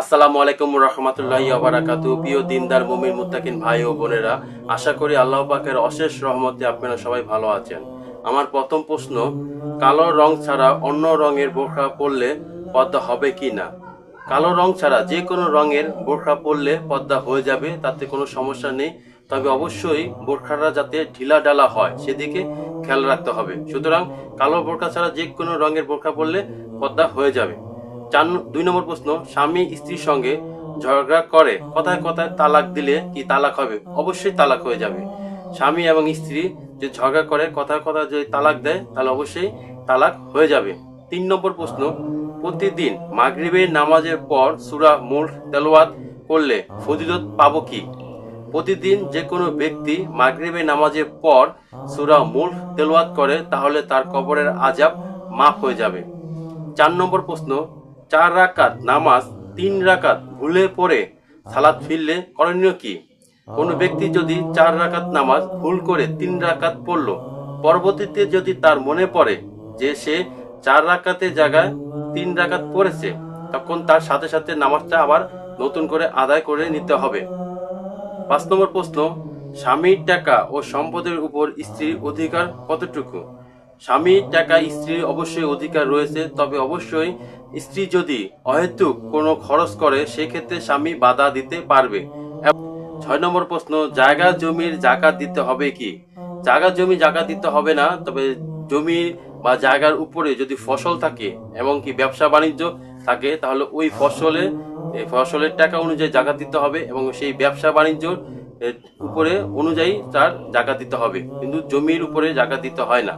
আসসালামু আলাইকুম রহমতুল্লাহ আবরাকাতু প্রিয় দিনদার, মুমিন, মুত্তাকিন ভাই ও বোনেরা, আশা করি আল্লাহ পাকের অশেষ রহমতে আপনারা সবাই ভালো আছেন। আমার প্রথম প্রশ্ন, কালো রং ছাড়া অন্য রঙের বোরখা পরলে পদ্মা হবে কি না? কালো রং ছাড়া যে কোনো রঙের বোরখা পরলে পদ্মা হয়ে যাবে, তাতে কোনো সমস্যা নেই। তবে অবশ্যই বোরখাটা যাতে ঢিলা ডালা হয়, সেদিকে খেয়াল রাখতে হবে। সুতরাং কালো বোরখা ছাড়া যে কোনো রঙের বোরখা পরলে পদ্মা হয়ে যাবে। চার দুই নম্বর প্রশ্ন, স্বামী স্ত্রীর সঙ্গে ঝগড়া করে, কথায় কথায় তালাক দিলে কি তালাক হবে? অবশ্যই তালাক হয়ে যাবে। স্বামী এবং স্ত্রী যে ঝগড়া করে, কথায় কথায় যদি তালাক দেয়, তাহলে অবশ্যই তালাক হয়ে যাবে। তিন নম্বর প্রশ্ন, প্রতিদিন মাগরিবের নামাজের পর সুরা মূল তেলাওয়াত করলে ফজিলত পাবো কি? প্রতিদিন যে কোনো ব্যক্তি মাগরিবের নামাজের পর সুরা মূল তেলাওয়াত করে, তাহলে তার কবরের আজাব মাফ হয়ে যাবে। চার নম্বর প্রশ্ন চার রাকাত নামাজ, তিন রাকাত ভুলে পড়ে সালাদ ফিরলে করণীয় কি? কোনো ব্যক্তি যদি চার রাকাত নামাজ ভুল করে তিন রাকাত পড়ল, পরবর্তীতে যদি তার মনে পড়ে যে সে চার রাকাতের জায়গায় তিন রাকাত পড়েছে, তখন তার সাথে সাথে নামাজটা আবার নতুন করে আদায় করে নিতে হবে। পাঁচ নম্বর প্রশ্ন, স্বামীর টাকা ও সম্পদের উপর স্ত্রীর অধিকার কতটুকু? স্বামীর টাকা স্ত্রীর অবশ্যই অধিকার রয়েছে, তবে অবশ্যই স্ত্রী যদি অহেতুক কোনো খরচ করে, সেক্ষেত্রে স্বামী বাধা দিতে পারবে। ছয় নম্বর প্রশ্ন, জায়গা জমির জাকাত দিতে হবে কি? জায়গা জমি জাকাত দিতে হবে না, তবে জমি বা জায়গার উপরে যদি ফসল থাকে এবং কি ব্যবসা বাণিজ্য থাকে, তাহলে ওই ফসলে ফসলের টাকা অনুযায়ী জাকাত দিতে হবে এবং সেই ব্যবসা বাণিজ্যর উপরে অনুযায়ী তার জাকাত দিতে হবে। কিন্তু জমির উপরে জাকাত দিতে হয় না।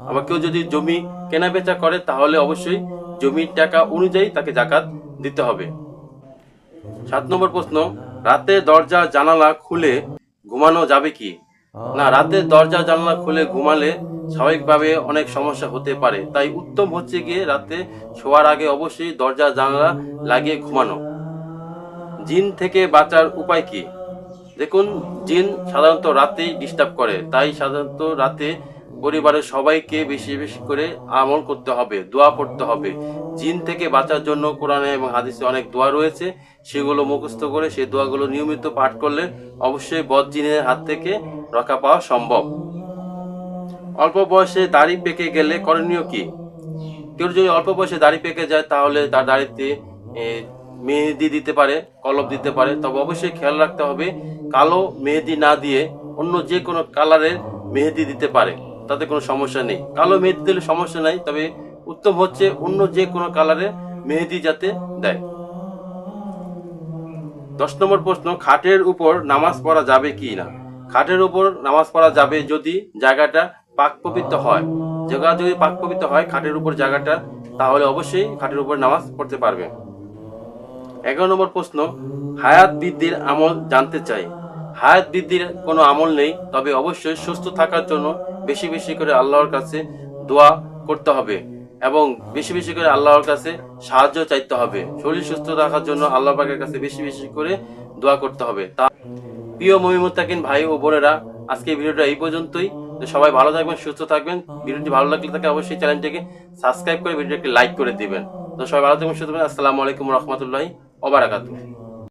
আবার কেউ যদি জমি কেনা বেচা করে, তাহলে অবশ্যই জমির টাকা অনুযায়ী তাকে জাকাত দিতে হবে। সাত নম্বর প্রশ্ন, রাতে দরজা জানালা খুলে ঘুমানো যাবে কি? না, রাতে দরজা জানালা খুলে ঘুমালে স্বাভাবিকভাবে অনেক সমস্যা হতে পারে। তাই উত্তম হচ্ছে গিয়ে রাতে শোয়ার আগে অবশ্যই দরজা জানালা লাগিয়ে ঘুমানো। জিন থেকে বাঁচার উপায় কি? দেখুন, জিন সাধারণত রাতেই ডিস্টার্ব করে। তাই সাধারণত রাতে পরিবারের সবাইকে বেশি বেশি করে আমল করতে হবে, দোয়া পড়তে হবে। জিন থেকে বাঁচার জন্য কোরআনে এবং হাদিসে অনেক দোয়া রয়েছে। সেগুলো মুখস্থ করে সেই দোয়াগুলো নিয়মিত পাঠ করলে অবশ্যই বদ জিনের হাত থেকে রক্ষা পাওয়া সম্ভব। অল্প বয়সে দাড়ি পেকে গেলে করণীয় কি? কেউ যদি অল্প বয়সে দাড়ি পেকে যায়, তাহলে তার দাড়িতে মেহেদি দিতে পারে কলব দিতে পারে। তবে অবশ্যই খেয়াল রাখতে হবে, কালো মেহেদি না দিয়ে অন্য যে কোনো কালারের মেহেদি দিতে পারে। তাতে কোনো সমস্যা নেই। কালো মেহেদি দিলে সমস্যা নাই, তবে উত্তম হচ্ছে অন্য যে কোনো কালারে মেহেদি যাতে দেয়। দশ নম্বর প্রশ্ন, খাটের উপর নামাজ পড়া যাবে কি না? খাটের উপর নামাজ পড়া যাবে যদি জায়গাটা পাক পবিত্র হয়। জায়গা যদি পাক পবিত্র হয়, খাটের উপর জায়গাটা, তাহলে অবশ্যই খাটের উপর নামাজ পড়তে পারবে। এগারো নম্বর প্রশ্ন, হায়াত বৃদ্ধির আমল জানতে চাই। হায়াত বৃদ্ধির কোনো আমল নেই, তবে অবশ্যই সুস্থ থাকার জন্য বেশি বেশি করে আল্লাহর কাছে দোয়া করতে হবে এবং বেশি বেশি করে আল্লাহর কাছে সাহায্য চাইতে হবে। শরীর সুস্থ রাখার জন্য আল্লাহ পাকের কাছে বেশি বেশি করে দোয়া করতে হবে। তা প্রিয় মহিমুত্তাকিন ভাই ও বোনেরা, আজকে ভিডিওটা এই পর্যন্তই। তো সবাই ভালো থাকবেন, সুস্থ থাকবেন। ভিডিওটি ভালো লাগলে তাকে অবশ্যই চ্যানেলটিকে সাবস্ক্রাইব করে ভিডিওটিকে লাইক করে দিবেন। তো সবাই ভালো থাকবেন, সুস্থ থাকবেন। আসসালামু আলাইকুম রহমতুল্লাহি ওবারাকাতুহ